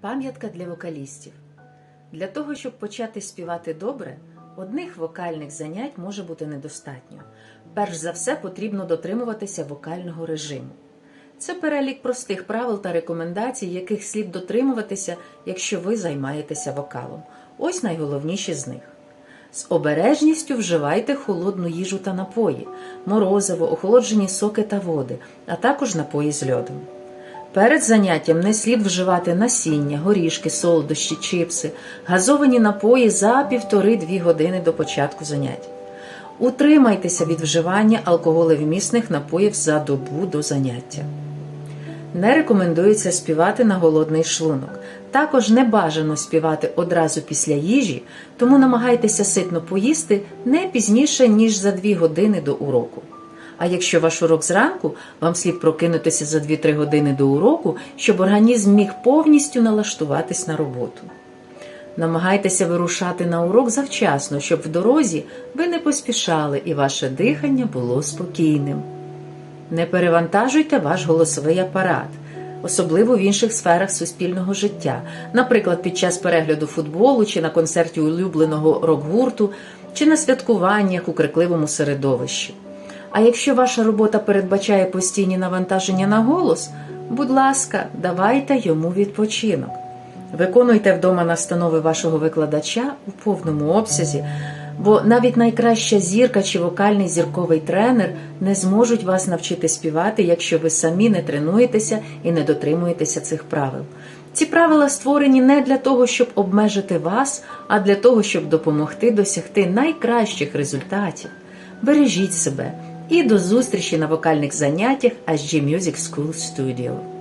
Пам'ятка для вокалістів. Для того, щоб почати співати добре, одних вокальних занять може бути недостатньо. Перш за все, потрібно дотримуватися вокального режиму. Це перелік простих правил та рекомендацій, яких слід дотримуватися, якщо ви займаєтеся вокалом. Ось найголовніші з них. З обережністю вживайте холодну їжу та напої, морозиво, охолоджені соки та води, а також напої з льодом. Перед заняттям не слід вживати насіння, горішки, солодощі, чипси, газовані напої за півтори-дві години до початку занять. Утримайтеся від вживання алкоголевмісних напоїв за добу до заняття. Не рекомендується співати на голодний шлунок. Також не бажано співати одразу після їжі, тому намагайтеся ситно поїсти не пізніше, ніж за 2 години до уроку. А якщо ваш урок зранку, вам слід прокинутися за 2-3 години до уроку, щоб організм міг повністю налаштуватись на роботу. Намагайтеся вирушати на урок завчасно, щоб в дорозі ви не поспішали і ваше дихання було спокійним. Не перевантажуйте ваш голосовий апарат, особливо в інших сферах суспільного життя, наприклад, під час перегляду футболу чи на концерті улюбленого рок-гурту, чи на святкуваннях у крикливому середовищі. А якщо ваша робота передбачає постійні навантаження на голос, будь ласка, давайте йому відпочинок. Виконуйте вдома настанови вашого викладача у повному обсязі, бо навіть найкраща зірка чи вокальний зірковий тренер не зможуть вас навчити співати, якщо ви самі не тренуєтеся і не дотримуєтеся цих правил. Ці правила створені не для того, щоб обмежити вас, а для того, щоб допомогти досягти найкращих результатів. Бережіть себе і до зустрічі на вокальних заняттях HG Music School Studio.